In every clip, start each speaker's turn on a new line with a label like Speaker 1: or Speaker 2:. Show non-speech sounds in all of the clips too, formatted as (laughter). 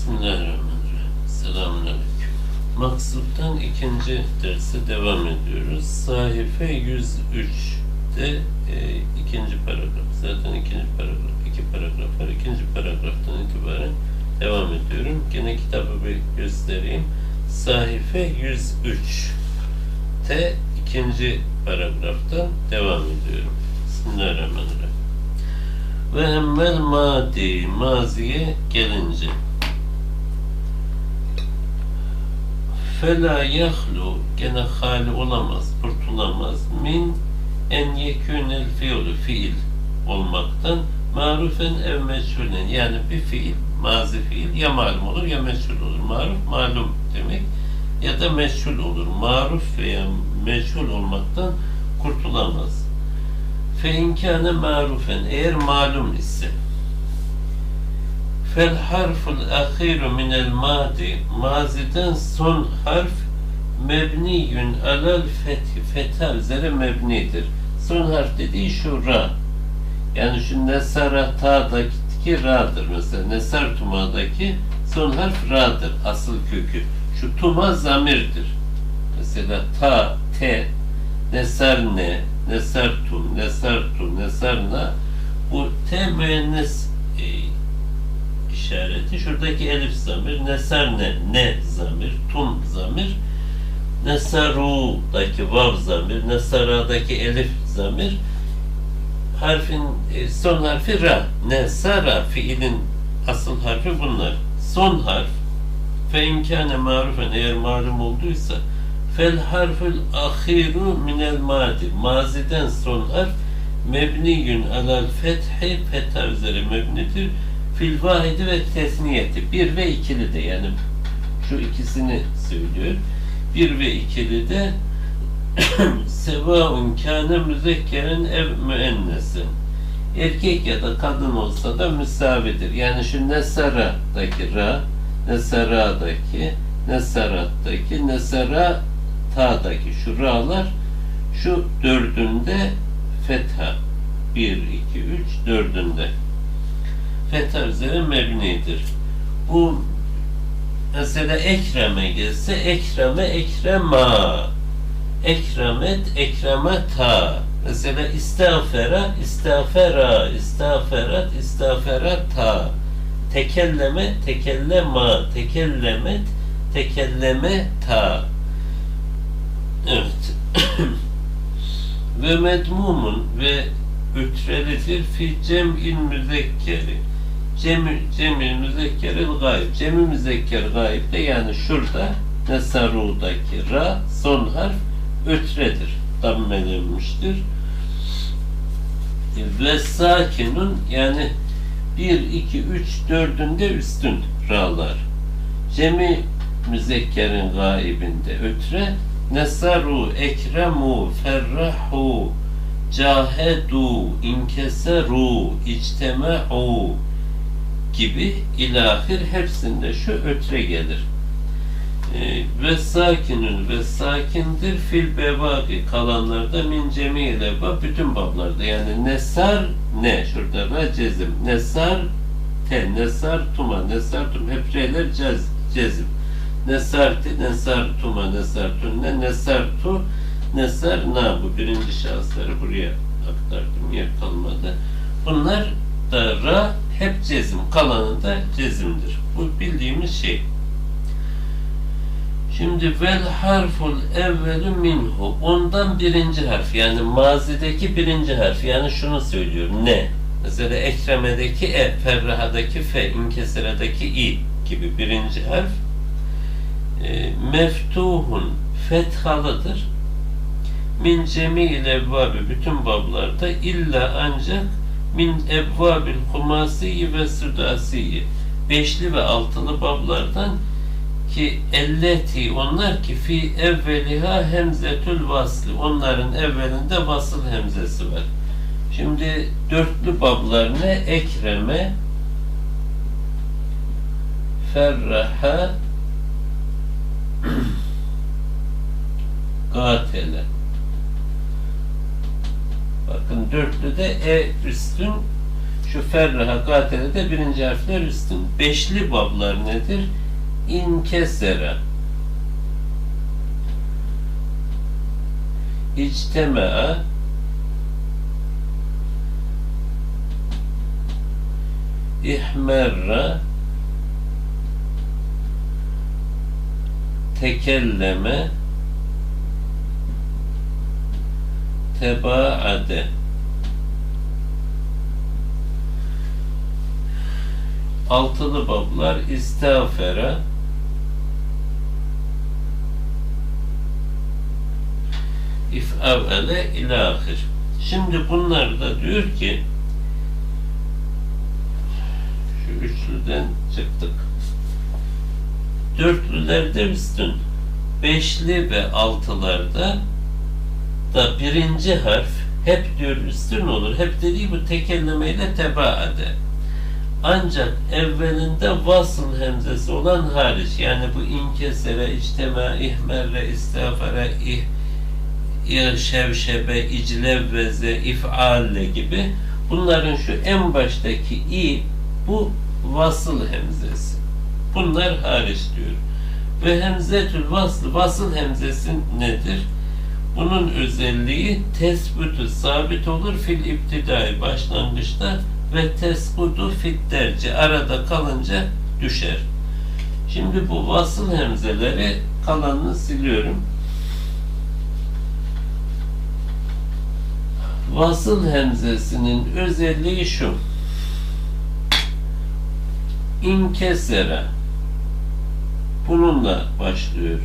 Speaker 1: Bismillahirrahmanirrahim. Selamünaleyküm. Maksuttan ikinci derse devam ediyoruz. Sahife 103'te e, ikinci paragraf. Zaten ikinci paragraf, iki paragraf var. İkinci paragraftan itibaren devam ediyorum. Gene kitabı bir göstereyim. Sahife 103 te ikinci paragraftan devam ediyorum. Bismillahirrahmanirrahim. Ve emmel madi maziye gelince fela yahlu gene hali olamaz, kurtulamaz min en yekûnel fiilü fiil olmaktan marufen ev meçhulen yani bir fiil mazi fiil ya malum olur ya meçhul olur. Maruf malum demek ya da meçhul olur. Maruf veya meçhul olmaktan kurtulamaz. Fe inkâne marufen eğer malum ise fel harful ahiru minel madi maziden son harf mebniyün alel fethi fetha üzere mebnidir. Son harf dediği şu ra. Yani şu nesara ta'daki ra'dır mesela. Nesar tuma'daki son harf ra'dır. Asıl kökü. Şu tuma zamirdir. Mesela ta, te, nesar ne, nesar tum, nesar tum, nesar na bu te müennes e, işareti. Şuradaki elif zamir, nesar ne, ne zamir, tum zamir, nesaru'daki vav zamir, nesara'daki elif zamir, harfin e, son harfi ra. Nesara fiilin asıl harfi bunlar. Son harf fe imkâne marufen eğer malum olduysa fel harfül ahiru minel madi maziden son harf mebniyün alel fethi fetha üzere mebnidir fil vahidi ve tesniyeti bir ve ikili de yani şu ikisini söylüyor bir ve ikili de (clears throat) sevaun kâne müzekkerin ev müennesin erkek ya da kadın olsa da müsavidir. Yani şu Nesara'daki ra, Nesara'daki, Nesarat'taki, Nesara ta'daki şu ra'lar şu dördünde fetha. 1, 2, 3, dördünde. Fetha üzere mebnidir. Bu mesela ekreme gelse ekreme ekrema ekremet ekremeta. Mesela istağfera istağfera istağferat istağferata. Tekelleme tekellema tekellemet tekelleme ta evet. (coughs) Ve medmumun ve ütrelidir fi cem'il müzekkeri cemi, cemil müzekkeril gayb cemi müzekker gayb de yani şurada Nesaru'daki ra son harf ötredir. Dammelenmiştir. Ve sakinun yani 1, 2, 3, 4'ünde üstün ra'lar. Cemi müzekkerin gaibinde ötre nesaru, ekremu, ferrahu, cahedu, inkeseru, içtema'u gibi ilahir hepsinde şu ötre gelir. Ee, ve sakinün ve sakindir fil bevaki kalanlarda min cemile bab bütün bablarda. Yani nesar ne? Şurada ve cezim. Nesar te nesar tuma nesar tum. Hep şeyler cez, cezim. Nesarti nesar tuma nesar tunne nesar tu nesar na. Bu birinci şahısları buraya aktardım yer kalmadı. Bunlar da ra hep cezim kalanı da cezimdir. Bu bildiğimiz şey. Şimdi vel harful evvelü minhu. Ondan birinci harf yani mazideki birinci harf. Yani şunu söylüyor ne? Mesela ekremedeki e, ferrahadaki fe, inkeseredeki i gibi birinci harf. E, meftuhun fethalıdır. Min cemil evvabi bütün bablarda illa ancak min evvabil humasiyi ve südasiyi beşli ve altılı bablardan ki elleti onlar ki fi evveliha hemzetül vasli onların evvelinde vasıl hemzesi var. Şimdi dörtlü bablar ne? Ekreme ferraha (clears throat) gatele Bakın dörtlü de e üstün Şu ferraha katede birinci harfler üstün. Beşli bablar nedir? İnkesera. İctemea. İhmerra. Tekelleme. Tebaade. Altılı bablar istağfera. İf'avele ilahir. Şimdi bunlar da diyor ki şu üçlüden çıktık. Dörtlülerde üstün. Beşli ve altılarda da birinci harf hep diyor üstün olur. Hep dediği bu tekellemeyle tebaade. Ancak evvelinde vasıl hemzesi olan hariç yani bu inkesere, içtema, ihmerre, istağfara, ih, şevşebe, iclevveze, if'alle gibi bunların şu en baştaki i bu vasıl hemzesi. Bunlar hariç diyor. Ve hemzetül vasıl, vasıl hemzesi nedir? Bunun özelliği tespütü sabit olur fil iptidai başlangıçta ve teskudu fit derci arada kalınca düşer. Şimdi bu vasıl hemzeleri kalanını siliyorum. Vasıl hemzesinin özelliği şu. İnkesere. Bununla başlıyor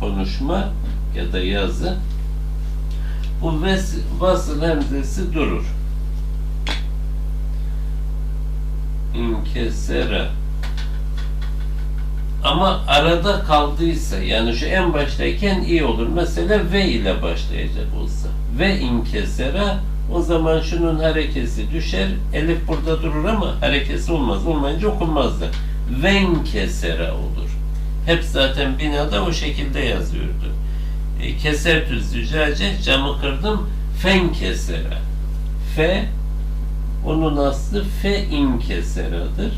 Speaker 1: konuşma ya da yazı. Bu vasıl hemzesi durur. İnkesere. Ama arada kaldıysa yani şu en baştayken iyi olur. Mesela ve ile başlayacak olsa. Ve inkesera o zaman şunun harekesi düşer. Elif burada durur ama harekesi olmaz. Olmayınca okunmaz da. Venkesera olur. Hep zaten binada o şekilde yazıyordu. E, keser tüz zücace camı kırdım fen kesera. Fe onun aslı fe inkeseradır.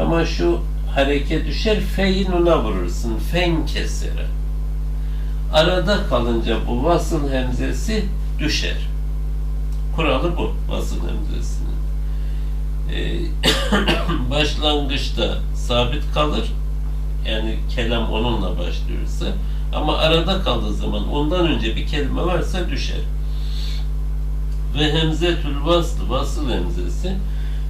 Speaker 1: Ama şu hareket düşer fe'yi nuna vurursun. Fen kesera. Arada kalınca bu vasıl hemzesi düşer. Kuralı bu vasıl hemzesinin. Ee, (coughs) başlangıçta sabit kalır. Yani kelam onunla başlıyorsa. Ama arada kaldığı zaman ondan önce bir kelime varsa düşer. Ve hemzetül vaslı, vasıl hemzesi.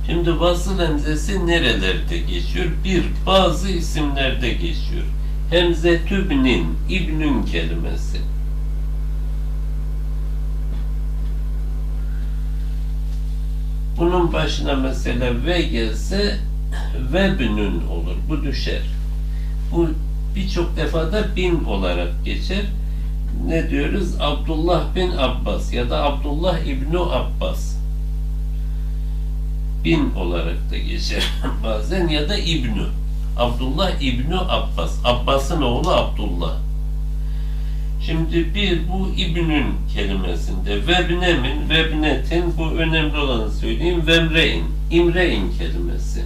Speaker 1: Şimdi vasıl hemzesi nerelerde geçiyor? Bir, bazı isimlerde geçiyor. Hemzetübnin, İbnün kelimesi. Bunun başına mesela ve gelse vebnün olur. Bu düşer. Bu birçok defada bin olarak geçer. Ne diyoruz? Abdullah bin Abbas ya da Abdullah İbnu Abbas. Bin olarak da geçer (laughs) bazen ya da İbnu. Abdullah İbnu Abbas. Abbas'ın oğlu Abdullah. Şimdi bir bu İbn'ün kelimesinde vebnemin, vebnetin bu önemli olanı söyleyeyim. Vemre'in, İmre'in kelimesi.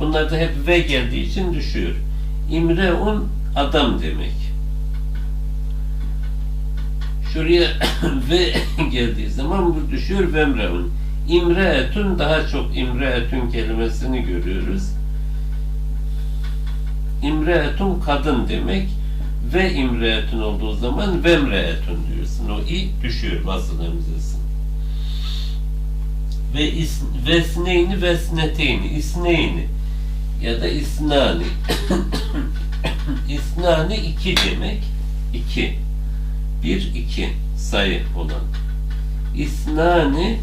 Speaker 1: Bunlar da hep ve geldiği için düşüyor. İmreun adam demek. Şuraya (coughs) ve (coughs) geldiği zaman bu düşüyor vemreun. İmreetun daha çok imreetun kelimesini görüyoruz. İmreetun kadın demek ve imreetun olduğu zaman vemreetun diyorsun. O i düşüyor vasıl hemzesi. Ve is, vesneyni vesneteyni isneyni ya da isnani (coughs) isnani iki demek iki. Bir iki sayı olan. İsnani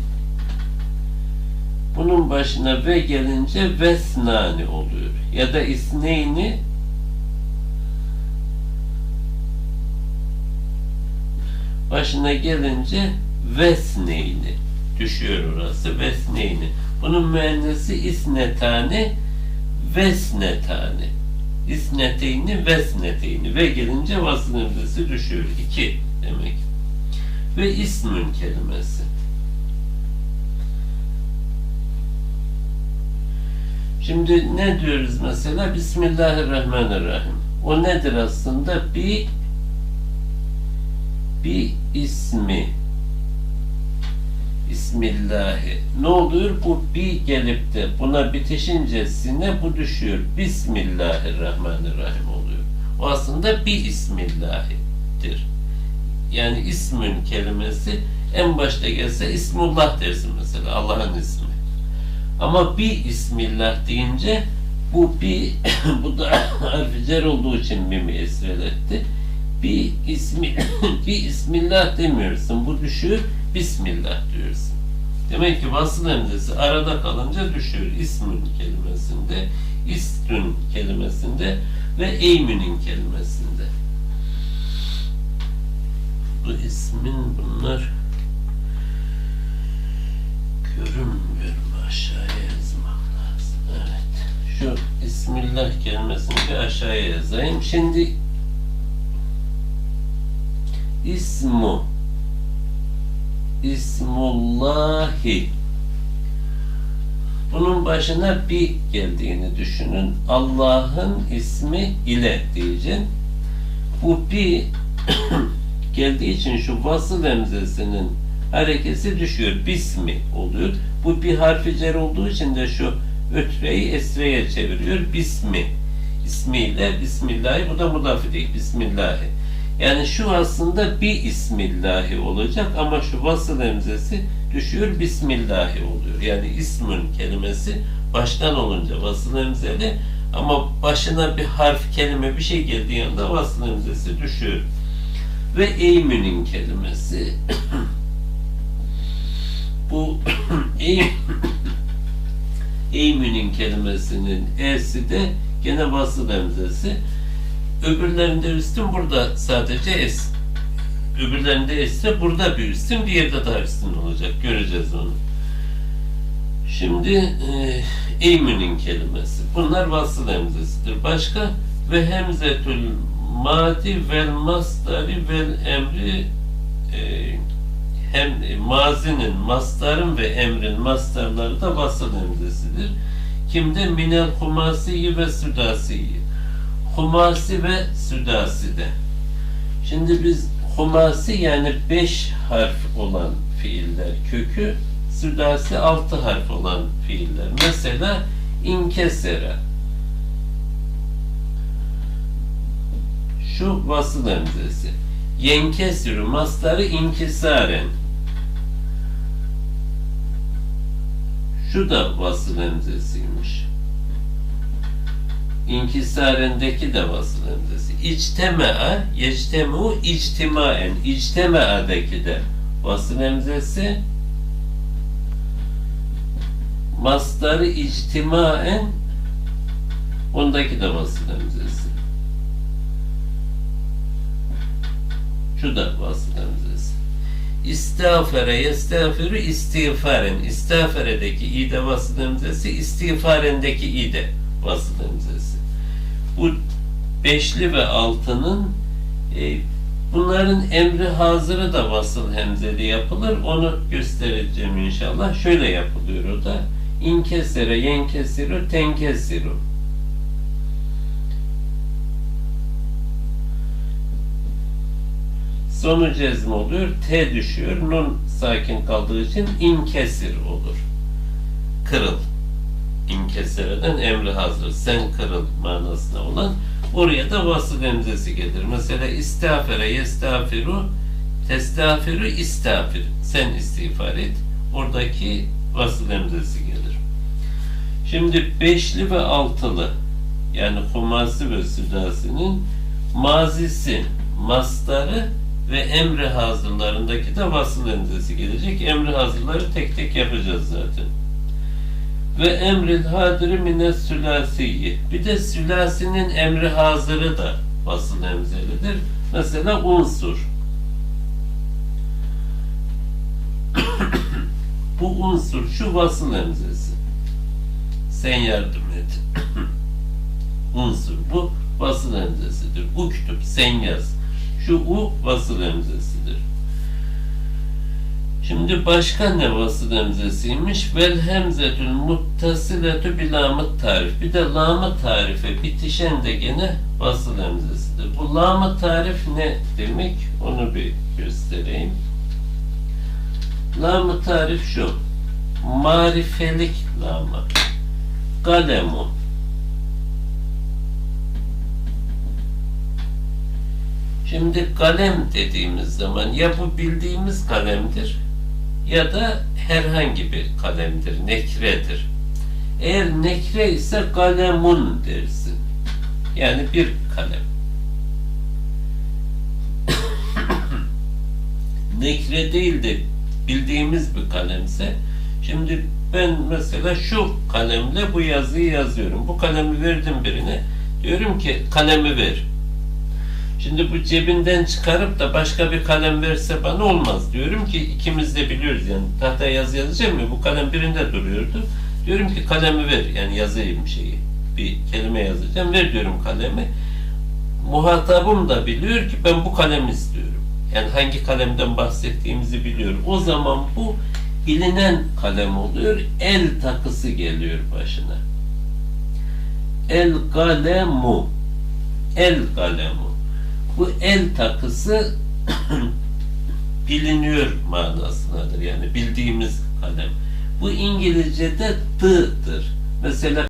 Speaker 1: bunun başına ve gelince vesnani oluyor. Ya da isneyni başına gelince vesneyni. Düşüyor orası vesneyni. Bunun müennesi isnetani vesnetani isneteyni ve isneteyni ve gelince vasıl nefesi düşüyor. İki demek. Ve ismin kelimesi. Şimdi ne diyoruz mesela? Bismillahirrahmanirrahim. O nedir aslında? Bir bir ismi Bismillahi. Ne oluyor? Bu bir gelip de buna bitişincesine bu düşüyor. Bismillahirrahmanirrahim oluyor. O aslında bir Ismillahi'dir. Yani ismün kelimesi en başta gelse İsmullah dersin mesela Allah'ın ismi. Ama bir Bismillah deyince bu bir (coughs) bu da (coughs) harfi olduğu için mimi esreletti. Bir ismi (coughs) bir Bismillah demiyorsun. Bu düşüyor. Bismillah diyorsun. Demek ki vasıl emzesi arada kalınca düşüyor. İsmün kelimesinde, istün kelimesinde ve eymünün kelimesinde. Bu ismin bunlar görünmüyor mu? Aşağıya yazmak lazım. Evet. Şu Bismillah kelimesini bir aşağıya yazayım. Şimdi ismu İsmullahi bunun başına bir geldiğini düşünün. Allah'ın ismi ile diyeceksin. Bu bir (clears throat) geldiği için şu vasıl emzesinin harekesi düşüyor. Bismi oluyor. Bu bir harfi cer olduğu için de şu ötreyi esreye çeviriyor. Bismi. İsmiyle Bismillahi. Bu da mudafi değil. Bismillahi. Yani şu aslında bir Bismillahi olacak ama şu vasıl emzesi düşüyor Bismillahi oluyor. Yani ismün kelimesi baştan olunca vasıl emzeli ama başına bir harf kelime bir şey geldiği anda vasıl emzesi düşüyor. Ve eymünün kelimesi (coughs) bu (coughs) eym (coughs) eymünün kelimesinin e'si de gene vasıl emzesi öbürlerinde üstün burada sadece es. Öbürlerinde esse burada bir üstün, bir yerde daha üstün olacak. Göreceğiz onu. Şimdi e, eymünün kelimesi. Bunlar vasıl emzesidir. Başka ve hemzetül madi vel masdari vel emri e, hem mazinin, mastarın ve emrin mastarları da vasıl emzesidir. Kimde minel humasiyi ve südasiyi humasi ve südasi de. Şimdi biz humasi yani beş harf olan fiiller kökü, südasi altı harf olan fiiller. Mesela inkesere. Şu vasıl emzesi. Yenkesürü mastarı inkisaren. Şu da vasıl emzesiymiş. İnkisarendeki de vasıl emzesi. İctemea, yectemu ictimaen. İctemea'daki de vasıl emzesi. Mastarı ictimaen ondaki de vasıl emzesi. Şu da vasıl emzesi. İstağfere, yestağfiru istiğfaren. İstağferedeki ide vasıl emzesi, istiğfarendeki ide vasıl emzesi. Bu beşli ve altının e, bunların emri hazırı da vasıl hemzeli yapılır. Onu göstereceğim inşallah. Şöyle yapılıyor o da. İnkesere, yenkesiru, tenkesiru. Sonu cezm oluyor. T düşüyor. Nun sakin kaldığı için inkesir olur. Kırıl. İnkesereden emri hazır. Sen kırıl manasına olan oraya da vasıl emzesi gelir. Mesela istafere yestafiru testafiru istafir. Sen istiğfar et. Oradaki vasıl emzesi gelir. Şimdi beşli ve altılı yani humasi ve südasinin mazisi, mastarı ve emri hazırlarındaki de vasıl emzesi gelecek. Emri hazırları tek tek yapacağız zaten. Ve emril hadiri mine sülasiyi. Bir de sülasinin emri hazırı da vasıl emzelidir. Mesela unsur. (coughs) Bu unsur şu vasıl emzesi. Sen yardım et. (coughs) unsur bu vasıl emzesidir. Uktüp sen yaz. Şu u vasıl emzesidir. Şimdi başka ne vasıl hemzesiymiş? Vel hemzetül muttasiletü bi tarif. Bir de lamı tarife bitişen de gene vasıl hemzesidir. Bu lamı tarif ne demek? Onu bir göstereyim. Lamı tarif şu. Marifelik lamı. Kalemu. Şimdi kalem dediğimiz zaman ya bu bildiğimiz kalemdir ya da herhangi bir kalemdir, nekredir. Eğer nekre ise kalemun dersin. Yani bir kalem. (coughs) nekre değil de bildiğimiz bir kalemse şimdi ben mesela şu kalemle bu yazıyı yazıyorum. Bu kalemi verdim birine. Diyorum ki kalemi ver. Şimdi bu cebinden çıkarıp da başka bir kalem verse bana olmaz. Diyorum ki ikimiz de biliyoruz yani tahtaya yazı yazacağım ya bu kalem birinde duruyordu. Diyorum ki kalemi ver yani yazayım şeyi. Bir kelime yazacağım. Ver diyorum kalemi. Muhatabım da biliyor ki ben bu kalemi istiyorum. Yani hangi kalemden bahsettiğimizi biliyor. O zaman bu bilinen kalem oluyor. El takısı geliyor başına. El kalemu. El kalemu. Bu el takısı (clears throat) biliniyor manasındadır. Yani bildiğimiz kalem. Bu İngilizce'de t'dır. Mesela